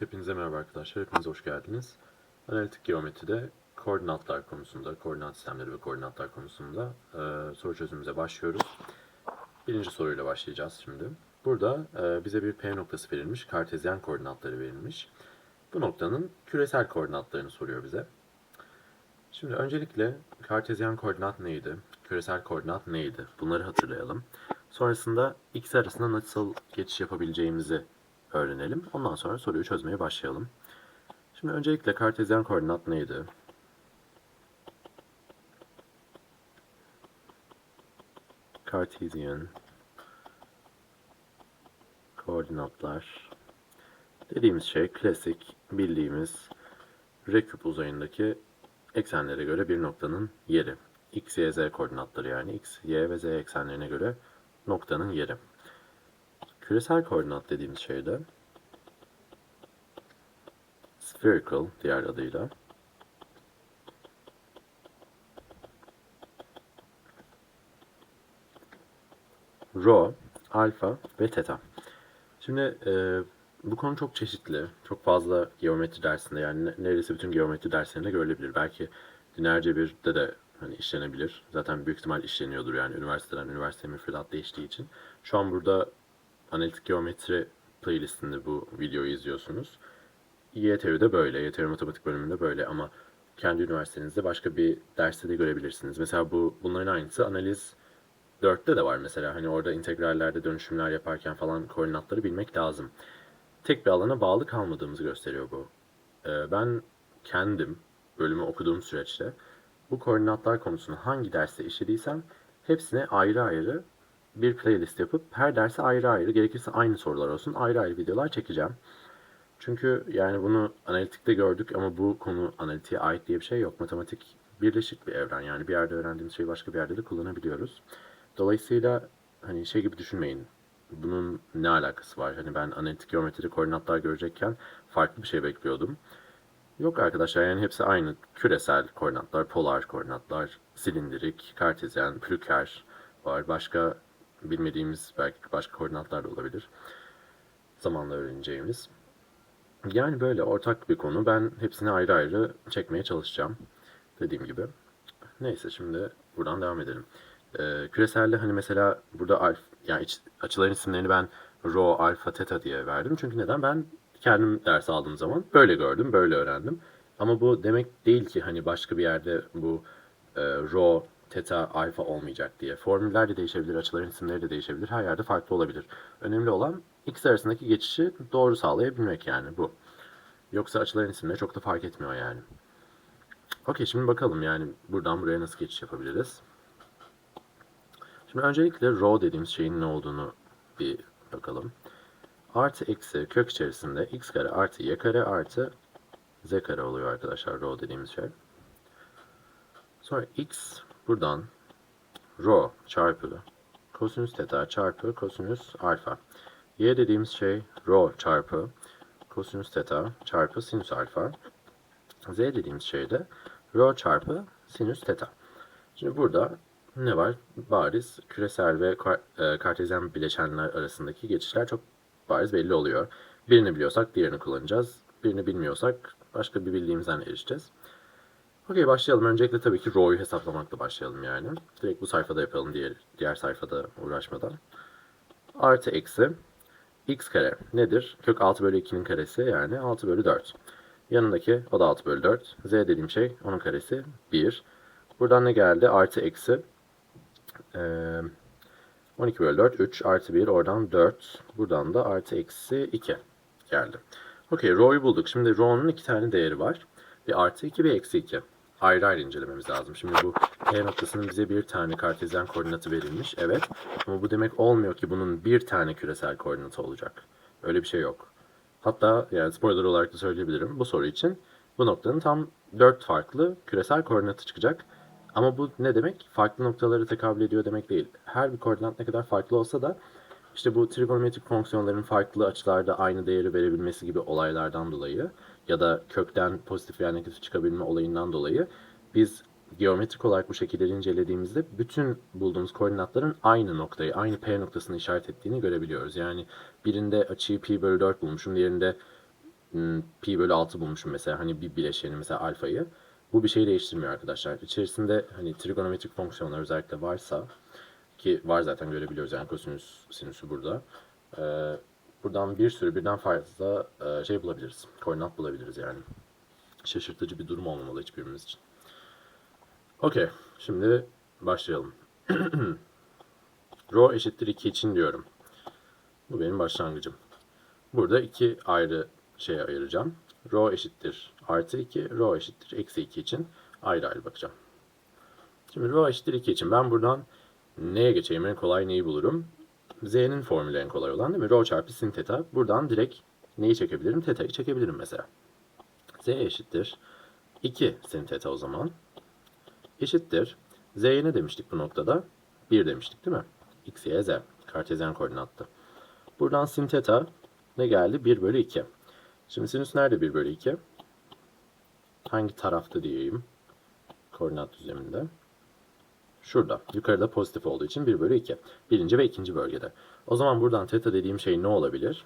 Hepinize merhaba arkadaşlar, hepiniz hoş geldiniz. Analitik geometride koordinatlar konusunda, koordinat sistemleri ve koordinatlar konusunda e, soru çözümümüze başlıyoruz. Birinci soruyla başlayacağız şimdi. Burada e, bize bir P noktası verilmiş, kartezyen koordinatları verilmiş. Bu noktanın küresel koordinatlarını soruyor bize. Şimdi öncelikle kartezyen koordinat neydi, küresel koordinat neydi bunları hatırlayalım. Sonrasında x arasında nasıl geçiş yapabileceğimizi öğrenelim. Ondan sonra soruyu çözmeye başlayalım. Şimdi öncelikle kartezyen koordinat neydi? Kartezyen koordinatlar dediğimiz şey klasik bildiğimiz R küp uzayındaki eksenlere göre bir noktanın yeri. X, Y, Z koordinatları yani X, Y ve Z eksenlerine göre noktanın yeri. Küresel koordinat dediğimiz şey de spherical diğer adıyla rho, alfa ve theta. Şimdi e, bu konu çok çeşitli. Çok fazla geometri dersinde yani ne- neredeyse bütün geometri derslerinde görülebilir. Belki lineer birde de hani işlenebilir. Zaten büyük ihtimal işleniyordur yani üniversiteden üniversiteye müfredat değiştiği için. Şu an burada analitik geometri playlistinde bu videoyu izliyorsunuz. YTÜ'de böyle, YTÜ matematik bölümünde böyle ama kendi üniversitenizde başka bir derste de görebilirsiniz. Mesela bu bunların aynısı analiz 4'te de var mesela. Hani orada integrallerde dönüşümler yaparken falan koordinatları bilmek lazım. Tek bir alana bağlı kalmadığımızı gösteriyor bu. Ee, ben kendim bölümü okuduğum süreçte bu koordinatlar konusunu hangi derste işlediysem hepsine ayrı ayrı bir playlist yapıp her derse ayrı ayrı gerekirse aynı sorular olsun ayrı ayrı videolar çekeceğim. Çünkü yani bunu analitikte gördük ama bu konu analitiğe ait diye bir şey yok. Matematik birleşik bir evren. Yani bir yerde öğrendiğimiz şeyi başka bir yerde de kullanabiliyoruz. Dolayısıyla hani şey gibi düşünmeyin. Bunun ne alakası var? Hani ben analitik geometride koordinatlar görecekken farklı bir şey bekliyordum. Yok arkadaşlar yani hepsi aynı. Küresel koordinatlar, polar koordinatlar, silindirik, kartezyen, plüker var. Başka bilmediğimiz belki başka koordinatlar da olabilir. Zamanla öğreneceğimiz. Yani böyle ortak bir konu. Ben hepsini ayrı ayrı çekmeye çalışacağım. Dediğim gibi. Neyse şimdi buradan devam edelim. Ee, küreselde hani mesela burada alf, yani iç- açıların isimlerini ben rho, alfa, theta diye verdim. Çünkü neden? Ben kendim ders aldığım zaman böyle gördüm, böyle öğrendim. Ama bu demek değil ki hani başka bir yerde bu e, rho, theta, alfa olmayacak diye. Formüller de değişebilir, açıların isimleri de değişebilir. Her yerde farklı olabilir. Önemli olan ikisi arasındaki geçişi doğru sağlayabilmek yani bu. Yoksa açıların isimleri çok da fark etmiyor yani. Okey şimdi bakalım yani buradan buraya nasıl geçiş yapabiliriz. Şimdi öncelikle rho dediğimiz şeyin ne olduğunu bir bakalım. Artı eksi kök içerisinde x kare artı y kare artı z kare oluyor arkadaşlar rho dediğimiz şey. Sonra x buradan rho çarpı kosinüs theta çarpı kosinüs alfa. Y dediğimiz şey rho çarpı kosinüs theta çarpı sinüs alfa. Z dediğimiz şey de rho çarpı sinüs theta. Şimdi burada ne var? Bariz küresel ve e, kartezyen bileşenler arasındaki geçişler çok bariz belli oluyor. Birini biliyorsak diğerini kullanacağız. Birini bilmiyorsak başka bir bildiğimizden erişeceğiz. Okey başlayalım. Öncelikle tabii ki rho'yu hesaplamakla başlayalım yani. Direkt bu sayfada yapalım diğer, diğer sayfada uğraşmadan. Artı eksi x kare nedir? Kök 6 bölü 2'nin karesi yani 6 bölü 4. Yanındaki o da 6 bölü 4. Z dediğim şey onun karesi 1. Buradan ne geldi? Artı eksi. Ee, 12 bölü 4 3 artı 1 oradan 4. Buradan da artı eksi 2 geldi. Okey rho'yu bulduk. Şimdi rho'nun iki tane değeri var. Bir artı 2 bir eksi 2. Ayrı ayrı incelememiz lazım. Şimdi bu P noktasının bize bir tane kartezyen koordinatı verilmiş. Evet. Ama bu demek olmuyor ki bunun bir tane küresel koordinatı olacak. Öyle bir şey yok. Hatta yani spoiler olarak da söyleyebilirim bu soru için bu noktanın tam 4 farklı küresel koordinatı çıkacak. Ama bu ne demek? Farklı noktaları tekabül ediyor demek değil. Her bir koordinat ne kadar farklı olsa da işte bu trigonometrik fonksiyonların farklı açılarda aynı değeri verebilmesi gibi olaylardan dolayı ya da kökten pozitif veya negatif çıkabilme olayından dolayı biz geometrik olarak bu şekilleri incelediğimizde bütün bulduğumuz koordinatların aynı noktayı, aynı P noktasını işaret ettiğini görebiliyoruz. Yani birinde açıyı pi bölü 4 bulmuşum, diğerinde pi bölü 6 bulmuşum mesela hani bir bileşeni mesela alfayı. Bu bir şey değiştirmiyor arkadaşlar. İçerisinde hani trigonometrik fonksiyonlar özellikle varsa ki var zaten görebiliyoruz yani kosinüs sinüsü burada. Ee, buradan bir sürü birden fazla e, şey bulabiliriz. Koordinat bulabiliriz yani. Şaşırtıcı bir durum olmamalı hiçbirimiz için. Okey. Şimdi başlayalım. Rho eşittir 2 için diyorum. Bu benim başlangıcım. Burada iki ayrı şeye ayıracağım. Rho eşittir artı 2, rho eşittir eksi 2 için ayrı ayrı bakacağım. Şimdi rho eşittir 2 için ben buradan neye geçeyim? En kolay neyi bulurum? Z'nin formülü en kolay olan değil mi? Rho çarpı sin theta. Buradan direkt neyi çekebilirim? Theta'yı çekebilirim mesela. Z eşittir 2 sin theta o zaman. Eşittir. Z'ye ne demiştik bu noktada? 1 demiştik değil mi? X, Y, Z. Kartezyen koordinattı. Buradan sin theta ne geldi? 1 bölü 2. Şimdi sinüs nerede 1 bölü 2? Hangi tarafta diyeyim? Koordinat düzleminde. Şurada. Yukarıda pozitif olduğu için 1 bölü 2. Birinci ve ikinci bölgede. O zaman buradan theta dediğim şey ne olabilir?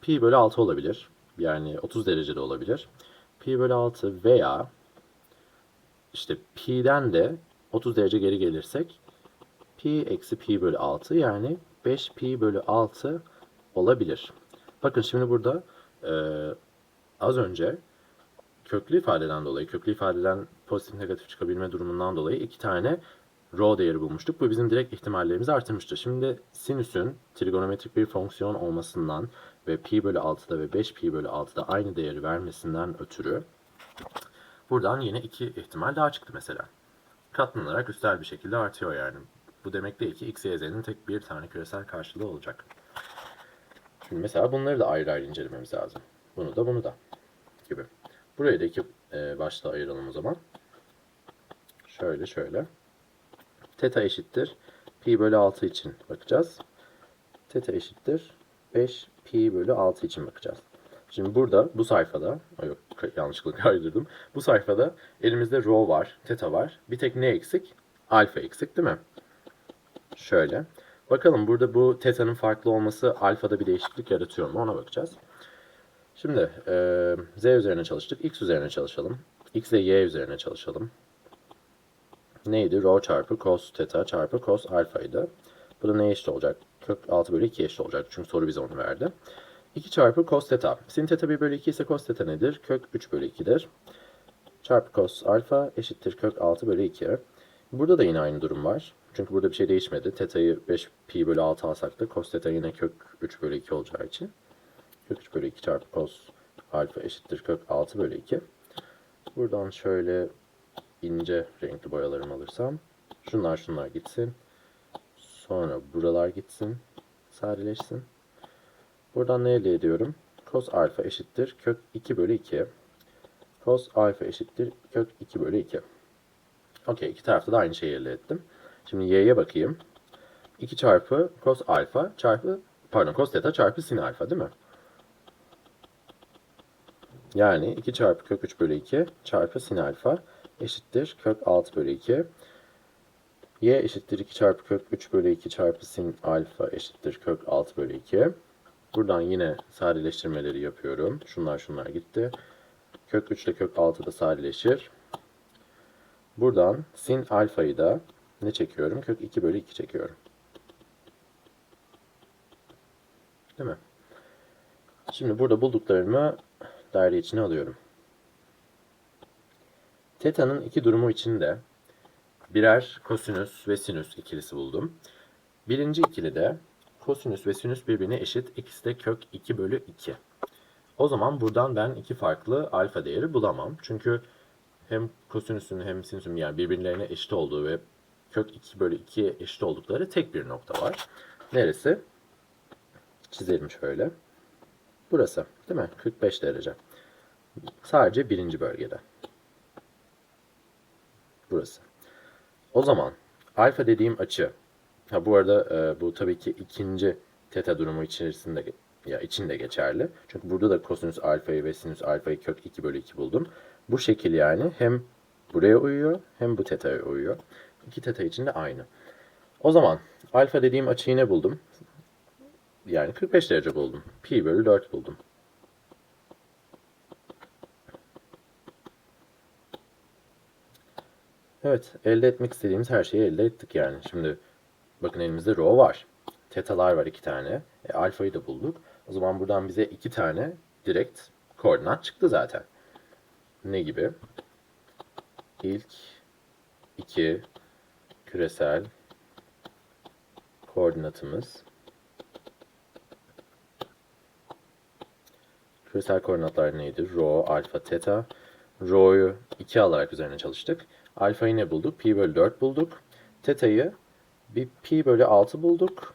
Pi bölü 6 olabilir. Yani 30 derecede olabilir. Pi bölü 6 veya işte pi'den de 30 derece geri gelirsek pi eksi pi bölü 6 yani 5 pi bölü 6 olabilir. Bakın şimdi burada e, az önce köklü ifadeden dolayı, köklü ifadeden pozitif negatif çıkabilme durumundan dolayı iki tane rho değeri bulmuştuk. Bu bizim direkt ihtimallerimizi artırmıştı. Şimdi sinüsün trigonometrik bir fonksiyon olmasından ve pi bölü 6'da ve 5 pi bölü 6'da aynı değeri vermesinden ötürü buradan yine iki ihtimal daha çıktı mesela. Katlanarak üstel bir şekilde artıyor yani. Bu demek değil ki x, y, z'nin tek bir tane küresel karşılığı olacak. Şimdi mesela bunları da ayrı ayrı incelememiz lazım. Bunu da bunu da gibi. Burayı da iki e, başta ayıralım o zaman. Şöyle şöyle. Teta eşittir. Pi bölü 6 için bakacağız. Teta eşittir. 5 pi bölü 6 için bakacağız. Şimdi burada bu sayfada, Ay yok yanlışlıkla kaydırdım. Bu sayfada elimizde rho var, teta var. Bir tek ne eksik? Alfa eksik değil mi? Şöyle. Bakalım burada bu teta'nın farklı olması alfada bir değişiklik yaratıyor mu ona bakacağız. Şimdi e, z üzerine çalıştık. x üzerine çalışalım. x ile y üzerine çalışalım. Neydi? Rho çarpı cos theta çarpı cos alfaydı. Bu da neye eşit olacak? Kök 6 bölü 2 eşit olacak. Çünkü soru bize onu verdi. 2 çarpı cos theta. Sin theta 1 bölü 2 ise cos theta nedir? Kök 3 bölü 2'dir. Çarpı cos alfa eşittir kök 6 bölü 2. Burada da yine aynı durum var. Çünkü burada bir şey değişmedi. Teta'yı 5 pi bölü 6 alsak da cos theta yine kök 3 bölü 2 olacağı için. Kök 3 bölü 2 çarpı cos alfa eşittir kök 6 bölü 2. Buradan şöyle ince renkli boyalarımı alırsam. Şunlar şunlar gitsin. Sonra buralar gitsin. Sadeleşsin. Buradan ne elde ediyorum? Cos alfa eşittir kök 2 bölü 2. Cos alfa eşittir kök 2 bölü 2. Okey iki tarafta da aynı şeyi elde ettim. Şimdi y'ye bakayım. 2 çarpı cos alfa çarpı pardon cos theta çarpı sin alfa değil mi? Yani 2 çarpı kök 3 bölü 2 çarpı sin alfa eşittir kök 6 bölü 2. y eşittir 2 çarpı kök 3 bölü 2 çarpı sin alfa eşittir kök 6 bölü 2. Buradan yine sadeleştirmeleri yapıyorum. Şunlar şunlar gitti. Kök 3 ile kök 6 da sadeleşir. Buradan sin alfayı da ne çekiyorum? Kök 2 bölü 2 çekiyorum. Değil mi? Şimdi burada bulduklarımı daire içine alıyorum. Teta'nın iki durumu içinde birer kosinüs ve sinüs ikilisi buldum. Birinci ikilide kosinüs ve sinüs birbirine eşit. İkisi de kök 2 bölü 2. O zaman buradan ben iki farklı alfa değeri bulamam. Çünkü hem kosinüsün hem sinüsün yani birbirlerine eşit olduğu ve kök 2 bölü 2'ye eşit oldukları tek bir nokta var. Neresi? Çizelim şöyle. Burası değil mi? 45 derece. Sadece birinci bölgede. Burası. O zaman alfa dediğim açı ha bu arada e, bu tabii ki ikinci teta durumu içerisinde ya içinde geçerli. Çünkü burada da kosinüs alfayı ve sinüs alfayı kök 2 bölü 2 buldum. Bu şekil yani hem buraya uyuyor hem bu teta'ya uyuyor. İki teta için de aynı. O zaman alfa dediğim açıyı ne buldum? yani 45 derece buldum. Pi bölü 4 buldum. Evet, elde etmek istediğimiz her şeyi elde ettik yani. Şimdi bakın elimizde rho var. Tetalar var iki tane. E, alfayı da bulduk. O zaman buradan bize iki tane direkt koordinat çıktı zaten. Ne gibi? İlk iki küresel koordinatımız Küresel koordinatlar neydi? Rho, alfa, teta. Rho'yu 2 alarak üzerine çalıştık. Alfayı ne bulduk? Pi bölü 4 bulduk. Teta'yı bir pi bölü 6 bulduk.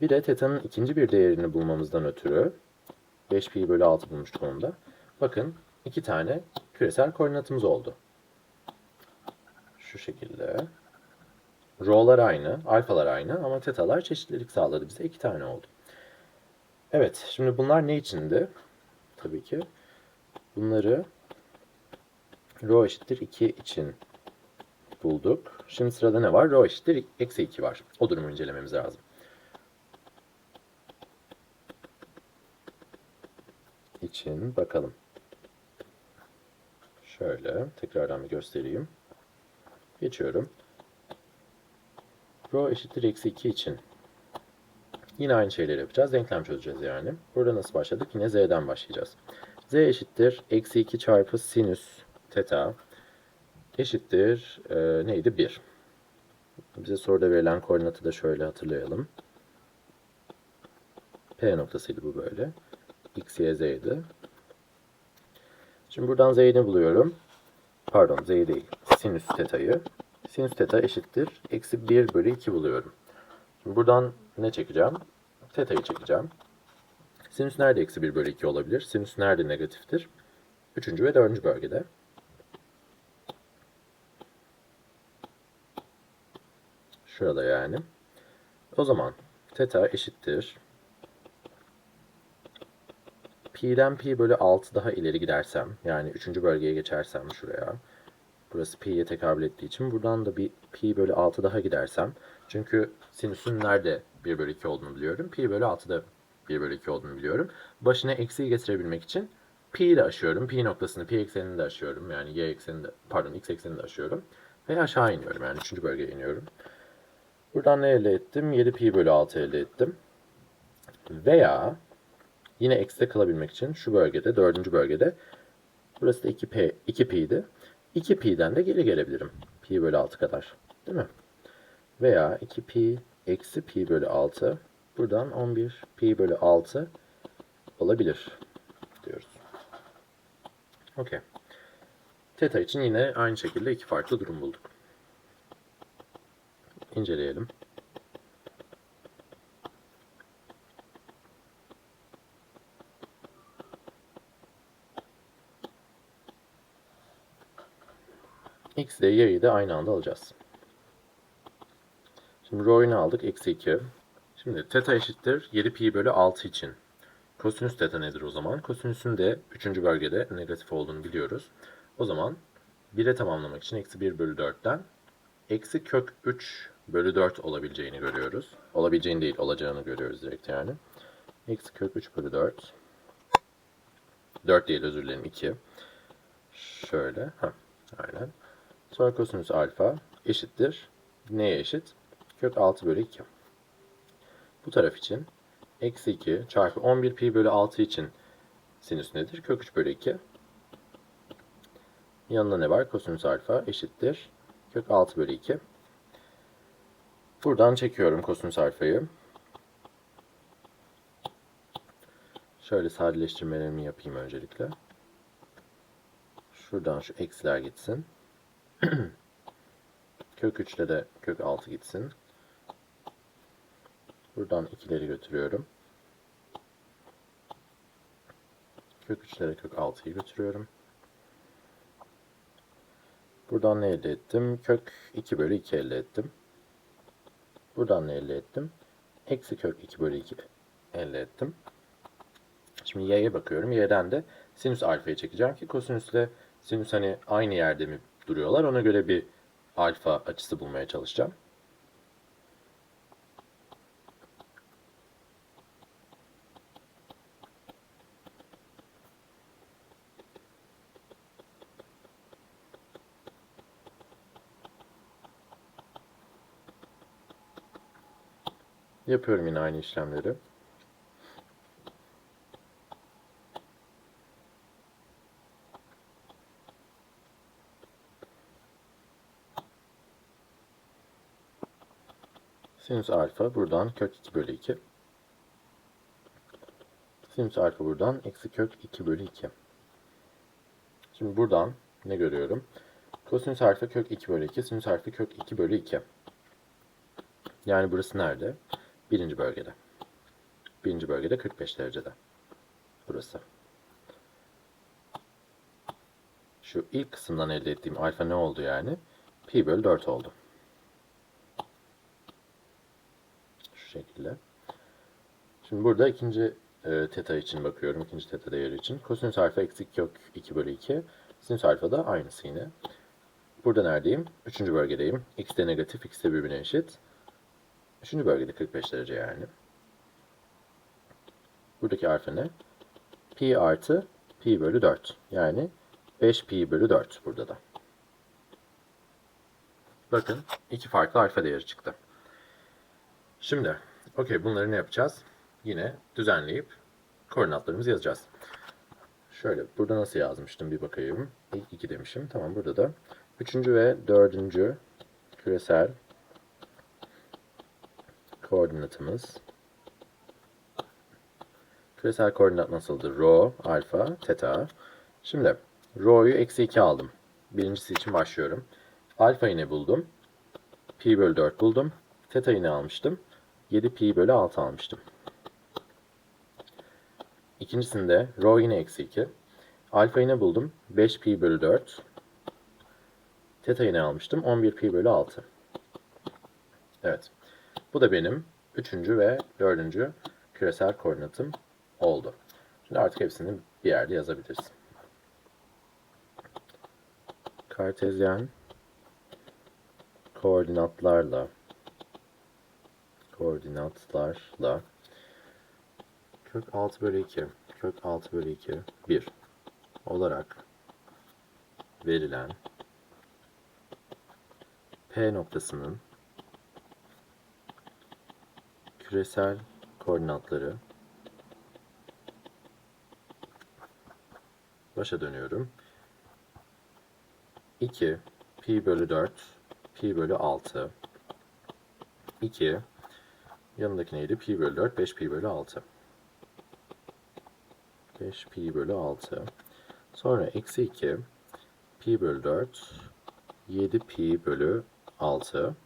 Bir de teta'nın ikinci bir değerini bulmamızdan ötürü 5 pi bölü 6 bulmuştuk onu. Bakın iki tane küresel koordinatımız oldu. Şu şekilde. Rho'lar aynı, alfalar aynı ama tetalar çeşitlilik sağladı bize. iki tane oldu. Evet, şimdi bunlar ne içindi? Tabii ki bunları rho eşittir 2 için bulduk. Şimdi sırada ne var? Rho eşittir eksi 2 var. O durumu incelememiz lazım. için bakalım. Şöyle tekrardan bir göstereyim. Geçiyorum. Rho eşittir eksi 2 için Yine aynı şeyleri yapacağız. Denklem çözeceğiz yani. Burada nasıl başladık? Yine z'den başlayacağız. z eşittir. Eksi 2 çarpı sinüs teta eşittir. E, neydi? 1. Bize soruda verilen koordinatı da şöyle hatırlayalım. P noktasıydı bu böyle. X, Y, Z'ydi. Şimdi buradan Z'yi buluyorum? Pardon Z'yi değil. Sinüs teta'yı. Sinüs teta eşittir. Eksi 1 bölü 2 buluyorum. Şimdi buradan ne çekeceğim? Teta'yı çekeceğim. Sinüs nerede eksi 1 bölü 2 olabilir? Sinüs nerede negatiftir? Üçüncü ve dördüncü bölgede. Şurada yani. O zaman teta eşittir. Pi'den pi bölü 6 daha ileri gidersem, yani üçüncü bölgeye geçersem şuraya. Burası pi'ye tekabül ettiği için buradan da bir pi bölü 6 daha gidersem. Çünkü sinüsün nerede 1 bölü 2 olduğunu biliyorum. Pi bölü 6'da 1 bölü 2 olduğunu biliyorum. Başına eksiği getirebilmek için pi ile aşıyorum. Pi noktasını, pi eksenini de aşıyorum. Yani y eksenini de, pardon x eksenini de aşıyorum. Ve aşağı iniyorum. Yani 3. bölgeye iniyorum. Buradan ne elde ettim? 7 pi bölü 6 elde ettim. Veya yine ekside kalabilmek için şu bölgede, 4. bölgede burası da 2p, 2 pi'ydi. 2 pi'den de geri gelebilirim. Pi bölü 6 kadar. Değil mi? Veya 2 pi eksi pi bölü 6. Buradan 11 pi bölü 6 olabilir diyoruz. Okey. Teta için yine aynı şekilde iki farklı durum bulduk. İnceleyelim. X ile Y'yi de aynı anda alacağız. Şimdi rho'yu aldık? Eksi 2. Şimdi teta eşittir 7 pi bölü 6 için. Kosinüs teta nedir o zaman? Kosinüsün de 3. bölgede negatif olduğunu biliyoruz. O zaman 1'e tamamlamak için eksi 1 bölü 4'ten eksi kök 3 bölü 4 olabileceğini görüyoruz. Olabileceğini değil, olacağını görüyoruz direkt yani. Eksi kök 3 bölü 4. 4 değil özür dilerim 2. Şöyle. Heh, aynen. Sonra kosinüs alfa eşittir. Neye eşit? Kök 6 bölü 2. Bu taraf için eksi 2 çarpı 11 pi bölü 6 için sinüs nedir? Kök 3 bölü 2. Yanında ne var? Kosinüs alfa eşittir. Kök 6 bölü 2. Buradan çekiyorum kosinüs alfayı. Şöyle sadeleştirmelerimi yapayım öncelikle. Şuradan şu eksiler gitsin. kök 3'te de kök 6 gitsin. Buradan ikileri götürüyorum. Kök 3'lere kök 6'yı götürüyorum. Buradan ne elde ettim? Kök 2 bölü 2 elde ettim. Buradan ne elde ettim? Eksi kök 2 bölü 2 elde ettim. Şimdi y'ye bakıyorum. Y'den de sinüs alfayı çekeceğim ki kosinüsle sinüs hani aynı yerde mi duruyorlar. Ona göre bir alfa açısı bulmaya çalışacağım. Yapıyorum yine aynı işlemleri. Sinüs alfa buradan kök 2 bölü 2. Sinüs alfa buradan eksi kök 2 bölü 2. Şimdi buradan ne görüyorum? Kosinüs alfa kök 2 bölü 2, sinüs alfa kök 2 bölü 2. Yani burası nerede? Birinci bölgede. Birinci bölgede 45 derecede. Burası. Şu ilk kısımdan elde ettiğim alfa ne oldu yani? Pi bölü 4 oldu. Şu şekilde. Şimdi burada ikinci e, teta için bakıyorum. ikinci teta değeri için. Kosinüs alfa eksi kök 2 bölü 2. Sinüs alfa da aynısı yine. Burada neredeyim? Üçüncü bölgedeyim. X de negatif, X de birbirine eşit. Üçüncü bölgede 45 derece yani. Buradaki alfa ne? Pi artı pi bölü 4. Yani 5 pi bölü 4 burada da. Bakın iki farklı alfa değeri çıktı. Şimdi okey bunları ne yapacağız? Yine düzenleyip koordinatlarımızı yazacağız. Şöyle burada nasıl yazmıştım bir bakayım. İlk 2 demişim. Tamam burada da. Üçüncü ve dördüncü küresel koordinatımız. Küresel koordinat nasıldır? Rho, alfa, theta. Şimdi rho'yu eksi 2 aldım. Birincisi için başlıyorum. Alfa'yı ne buldum? Pi bölü 4 buldum. Theta'yı ne almıştım? 7 pi bölü 6 almıştım. İkincisinde rho yine eksi 2. Alfa'yı ne buldum? 5 pi bölü 4. Teta'yı ne almıştım? 11 pi bölü 6. Evet. Bu da benim üçüncü ve dördüncü küresel koordinatım oldu. Şimdi artık hepsini bir yerde yazabiliriz. Kartezyen koordinatlarla koordinatlarla kök 6 bölü 2 kök 6 bölü 2 1 olarak verilen P noktasının küresel koordinatları başa dönüyorum. 2 pi bölü 4 pi bölü 6 2 yanındaki neydi? Pi bölü 4 5 pi bölü 6 5 pi bölü 6 sonra eksi 2 pi bölü 4 7 pi bölü 6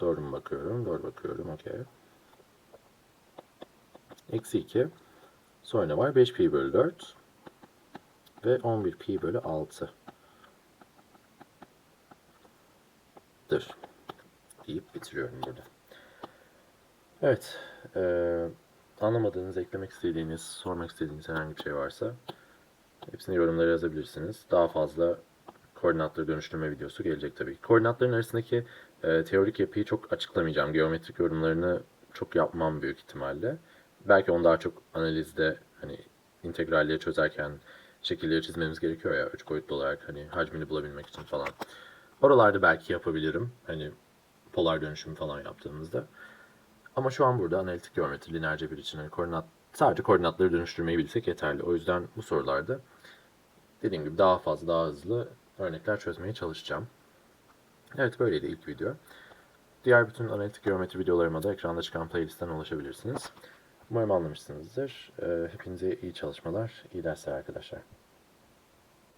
doğru mu bakıyorum? Doğru bakıyorum. Okey. Eksi 2 sonra ne var? 5 pi bölü 4 ve 11 pi bölü 6 dır deyip bitiriyorum burada. Evet. Ee, anlamadığınız, eklemek istediğiniz, sormak istediğiniz herhangi bir şey varsa hepsini yorumlara yazabilirsiniz. Daha fazla koordinatları dönüştürme videosu gelecek tabii. Koordinatların arasındaki e, teorik yapıyı çok açıklamayacağım. Geometrik yorumlarını çok yapmam büyük ihtimalle. Belki onu daha çok analizde hani integralleri çözerken şekilleri çizmemiz gerekiyor ya üç boyutlu olarak hani hacmini bulabilmek için falan. Oralarda belki yapabilirim. Hani polar dönüşüm falan yaptığımızda. Ama şu an burada analitik geometri, lineer cebir için hani koordinat, sadece koordinatları dönüştürmeyi bilsek yeterli. O yüzden bu sorularda dediğim gibi daha fazla, daha hızlı örnekler çözmeye çalışacağım. Evet böyleydi ilk video. Diğer bütün analitik geometri videolarıma da ekranda çıkan playlistten ulaşabilirsiniz. Umarım anlamışsınızdır. Ee, Hepinize iyi çalışmalar, iyi dersler arkadaşlar.